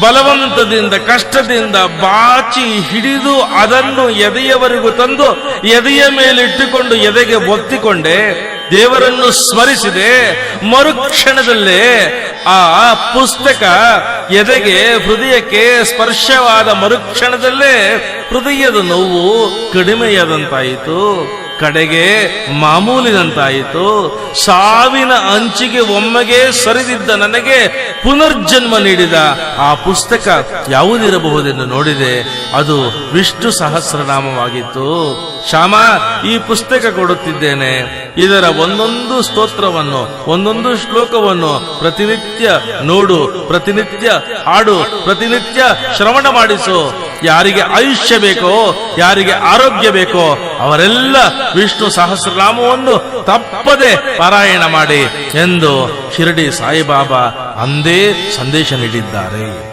ಬಲವಂತದಿಂದ, ಕಷ್ಟದಿಂದ ಬಾಚಿ ಹಿಡಿದು ಅದನ್ನು ಎದೆಯವರೆಗೂ ತಂದು, ಎದೆಯ ಮೇಲಿಟ್ಟುಕೊಂಡು ಎದೆಗೆ ಒತ್ತಿಕೊಂಡೆ, ದೇವರನ್ನು ಸ್ಮರಿಸಿದೆ. ಮರುಕ್ಷಣದಲ್ಲೇ ಆ ಪುಸ್ತಕ ಎದೆಗೆ ಹೃದಯಕ್ಕೆ ಸ್ಪರ್ಶವಾದ ಮರುಕ್ಷಣದಲ್ಲೇ ಹೃದಯದ ನೋವು ಕಡಿಮೆಯಾದಂತಾಯಿತು. ಕಡೆಗೆ ಮಾಮೂಲಿನಂತಾಯಿತು. ಸಾವಿನ ಅಂಚಿಗೆ ಒಮ್ಮೆಗೆ ಸರಿದಿದ್ದ ನನಗೆ ಪುನರ್ಜನ್ಮ ನೀಡಿದ ಆ ಪುಸ್ತಕ ಯಾವುದಿರಬಹುದೆಂದು ನೋಡಿದೆ. ಅದು ವಿಷ್ಣು ಸಹಸ್ರನಾಮವಾಗಿತ್ತು. ಶ್ಯಾಮ, ಈ ಪುಸ್ತಕ ಕೊಡುತ್ತಿದ್ದೇನೆ. ಇದರ ಒಂದೊಂದು ಸ್ತೋತ್ರವನ್ನು, ಒಂದೊಂದು ಶ್ಲೋಕವನ್ನು ಪ್ರತಿನಿತ್ಯ ನೋಡು, ಪ್ರತಿನಿತ್ಯ ಹಾಡು, ಪ್ರತಿನಿತ್ಯ ಶ್ರವಣ ಮಾಡಿಸು. ಯಾರಿಗೆ ಆಯುಷ್ಯ ಬೇಕೋ, ಯಾರಿಗೆ ಆರೋಗ್ಯ ಬೇಕೋ, ಅವರೆಲ್ಲ ವಿಷ್ಣು ಸಹಸ್ರನಾಮವನ್ನು ತಪ್ಪದೆ ಪಾರಾಯಣ ಮಾಡಿ ಎಂದು ಶಿರಡಿ ಸಾಯಿಬಾಬಾ ಅಂದೇ ಸಂದೇಶ ನೀಡಿದ್ದಾರೆ.